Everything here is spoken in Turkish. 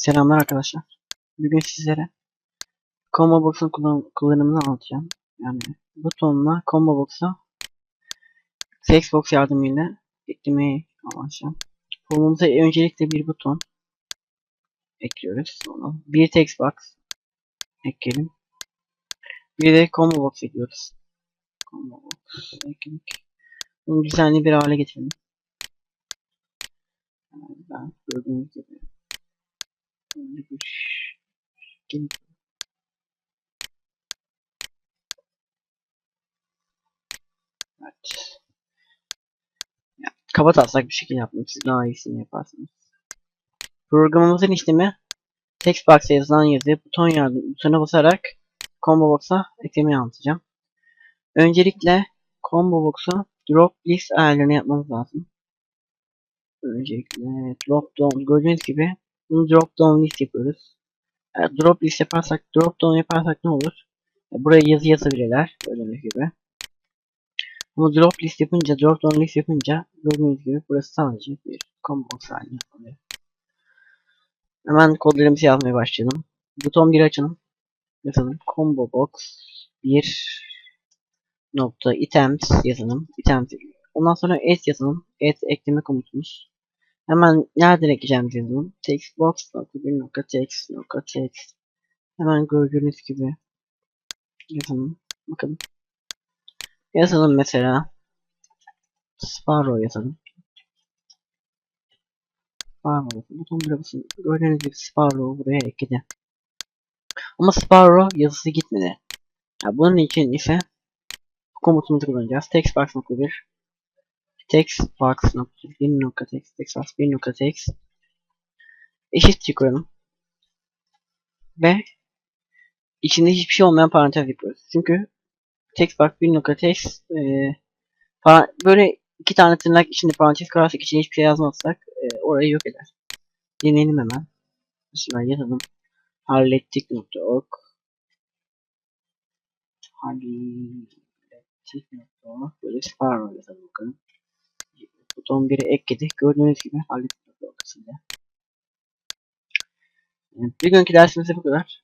Selamlar arkadaşlar. Bugün sizlere Combo Box'un kullan kullanımını anlatacağım. Yani butonla Combo Box'a Textbox yardımıyla eklemeyi amaçlayacağım. Formumuza öncelikle bir buton ekliyoruz. Sonra bir Textbox ekleyelim. Bir de Combo Box ekliyoruz. Combo Box ekledik. Bunu düzenli bir hale getirelim. Ben gördüğünüz gibi Evet. Ya, kaba taslak bir şekil yaptım. Siz daha iyisini yaparsınız. Programımızın işlemi textbox'a yazılan yazıyı buton yardım butona basarak combo box'a eklemeyi anlatacağım. Öncelikle combo box'a drop list ayarlarını yapmamız lazım. Öncelikle drop down gördüğünüz gibi bunu drop down list yapıyoruz. Yani drop list yaparsak drop down yaparsak ne olur? E, Buraya yazı yazabilirler gördüğünüz gibi. Ama drop list yapınca, drop down list yapınca gördüğünüz gibi burası sadece bir combo box haline oluyor. Hemen kodlarımızı yazmaya başlayalım. Buton 1 açalım. Yazalım. Combo box 1 nokta items yazalım. Items. Ondan sonra et yazalım. Et ekleme komutumuz. Hemen nereden ekleyeceğimizi yazalım. Textbox nokta 1 nokta text nokta text. Hemen gördüğünüz gibi yazalım. Bakın. Yazalım mesela. Sparrow yazalım. Sparrow. Buton bir basın. Gördüğünüz gibi Sparrow buraya ekledi. Ama Sparrow yazısı gitmedi. Ya bunun için ise komutumuzu kullanacağız. Textbox nokta bir. Textbox nokta bir nokta text. Textbox bir nokta text. Eşitlik koyalım. Ve içinde hiçbir şey olmayan parantez yapıyoruz. Çünkü textbox bir nokta text e, böyle iki tane tırnak içinde parantez koyarsak içine hiçbir şey yazmazsak e, orayı yok eder. Deneyelim hemen. Mesela yazalım. Hallettik.org Hallettik.org Böyle Sparrow yazalım bakalım. Buton 1'i ekledik. Gördüğünüz gibi hallettik.org kısmında. Yani bugünkü dersimiz bu kadar.